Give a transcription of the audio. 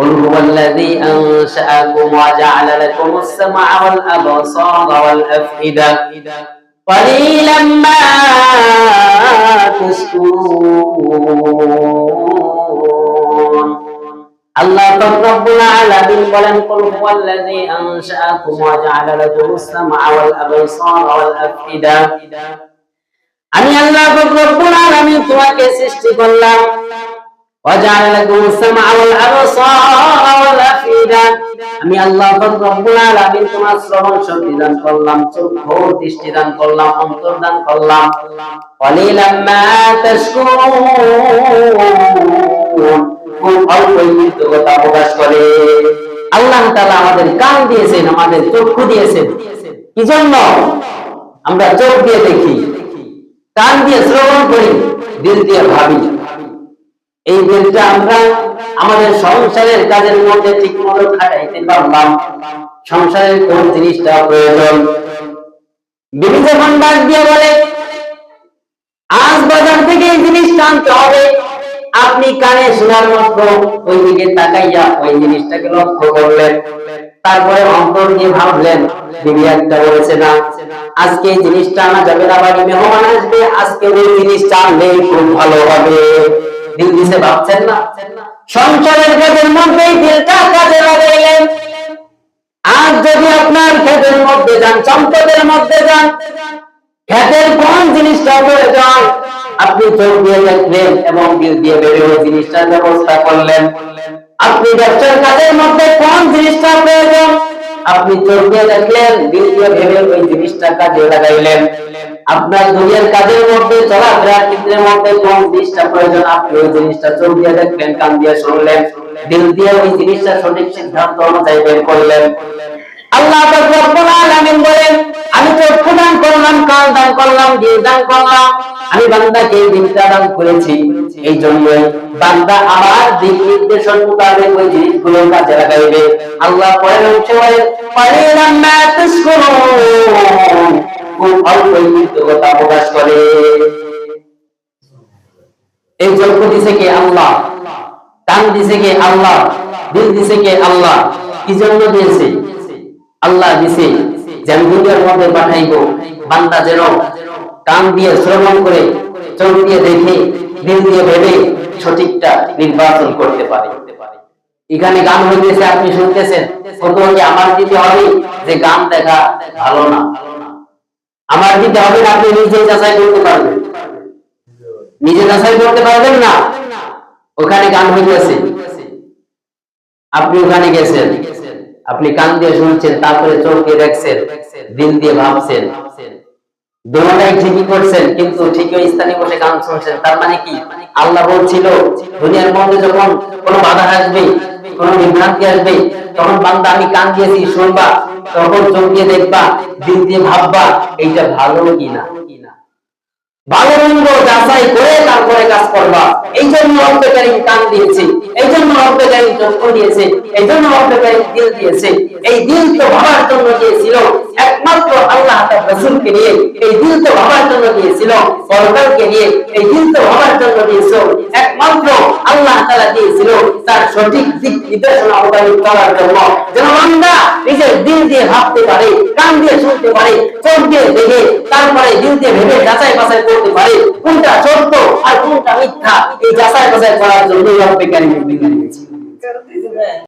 قل هو الذي أنشأكم وجعل لكم السمع والأبصار والأفئدة قليلا ما تشكرون আল্লাহ রব্বুল আলামিন বলেন কুল হুয়াল্লাযী আনশাআকুম ওয়া জাআলা লাকুমুস সামআ ওয়াল আবসার ওয়াল আফইদা আমি আল্লাহ রব্বুল আলামিন তোমাকে সৃষ্টি করলাম ওয়া জাআলা লাকুমুস সামআ ওয়াল আবসার ওয়াল আফইদা আমি আল্লাহ তোমার শ্রবণ শক্তি দান করলাম চক্ষু দৃষ্টি দান করলাম, অন্তর দান করলাম। কি আমরা চোখ দিয়ে দেখি, কান দিয়ে শ্রবণ করি, দিল দিয়ে ভাবি। এই দিলটা আমরা আমাদের সংসারের কাজের মধ্যে ঠিক মতো খাটাইতে পারলাম। সংসারের কোন জিনিসটা প্রয়োজন? আপনি কানে শোনার মতো ওই দিকে তাকাইয়া ওই জিনিসটাকে লক্ষ্য করলেন। তারপরে অন্তর নিয়ে ভাবলেন, বিবি বলেছে না, আজকে এই জিনিসটা আনা যাবে না, বাড়ি মেহমান আসবে। আজকে ওই জিনিসটা আনলে খুব ভালো হবে। দিল দিছে ভাবছেন না। সংসারের কাজের মধ্যেই দিলটা কাজে লাগাইলেন। আজ যদি আপনার খেতের মধ্যে যান, সম্পদের মধ্যে যান খেতের কোন জিনিসটা প্রয়োজন আপনি চোখ দিয়ে দেখলেন এবং দিল দিয়ে বেরিয়ে ওই জিনিসটার ব্যবস্থা করলেন। আপনি ব্যবসার কাজের মধ্যে কোন জিনিসটা প্রয়োজন? আপনি দিয়ে দেখলেন দিল দিয়ে ভেবে ওই জিনিসটা কাজে লাগাইলেন। আপনার দুনিয়ার কাজের মধ্যে, চলাফেরার ক্ষেত্রের মধ্যে কোন জিনিসটা প্রয়োজন? আপনি ওই জিনিসটা চোখ দিয়ে দেখলেন কান দিয়ে শুনলেন, দিল দিয়ে ওই জিনিসটা সঠিক সিদ্ধান্ত অনুযায়ী বের করলেন। আল্লাহ রব্বুল আলামিন বলেন, আমি চক্ষু দান করলাম কান দান করলাম দিল দান করলাম আমি বান্দাকে এই দিকটা দান করেছি। এই জন্যই বান্দা আমার দিক নির্দেশন মোতাবেক ওই জিনিসগুলো কাজে লাগাইবে। আল্লাহ পরের অংশে বলেন পারিলাম তুশকুরুন খুব অল্পই কৃতজ্ঞতা প্রকাশ করে। এই চক্ষু দিছে কে আল্লাহ? কান দিছে কে আল্লাহ? দিল দিছে কে আল্লাহ? কি জন্য দিয়েছে? আল্লাহ দিছে যেন দুনিয়ার মধ্যে পাঠাইবো। বান্দা যেন কান দিয়ে শ্রবণ করে, চোখ দিয়ে দেখে, দিল দিয়ে ভেবে সঠিকটা নির্বাচন করতে পারে। এখানে গান হইতেছে, আপনি শুনতেছেন আমার দিতে হবে যে গান দেখা ভালো না? আমার দিতে হবে না, আপনি নিজে যাচাই করতে পারবেন। নিজে যাচাই করতে পারবেন না? ওখানে গান হইতেছে। আপনি ওখানে গেছেন, আপনি কান দিয়ে শুনছেন, তারপরে চোখ দিয়ে দেখছেন, দিল দিয়ে ভাবছেন দুটাই ঠিকই করছেন, কিন্তু ঠিকই স্থানে বসে গান শুনছেন। তার মানে কি? আল্লাহ বলছিল, দুনিয়ার মধ্যে যখন কোনো বাধা আসবে, কোনো বিভ্রান্তি আসবে, তখন বান্দা আমি কান দিয়েছি, শুনবা, তখন চোখ দিয়ে দেখবা, দিল দিয়ে ভাববা, এইটা ভালো কিনা? ভালো মন্দ যাচাই করে তারপরে কাজ করবা। এই জন্য রব্বকারী কান দিয়েছে। এই জন্য দিয়েছে, এই জন্য দিল দিয়েছে। এই দিল তো ভাবার জন্য দিয়েছিল, একমাত্র আল্লাহ তার রাসূলকে নিয়ে এই দিল তো ভাবার জন্য দিয়েছিল নিয়ে এই দিল তো ভাবার জন্য একমাত্র আল্লাহ দিয়েছিল তার সঠিক দিক নির্দেশনা করার জন্য। যেন বান্দা নিজের দিল দিয়ে ভাবতে পারে, কান দিয়ে শুনতে পারে, চোখ দিয়ে দেখে, তারপরে দিল দিয়ে ভেবে যাচাই বাছাই যাচাই করার জন্য রব্বে কারিম দিয়েছে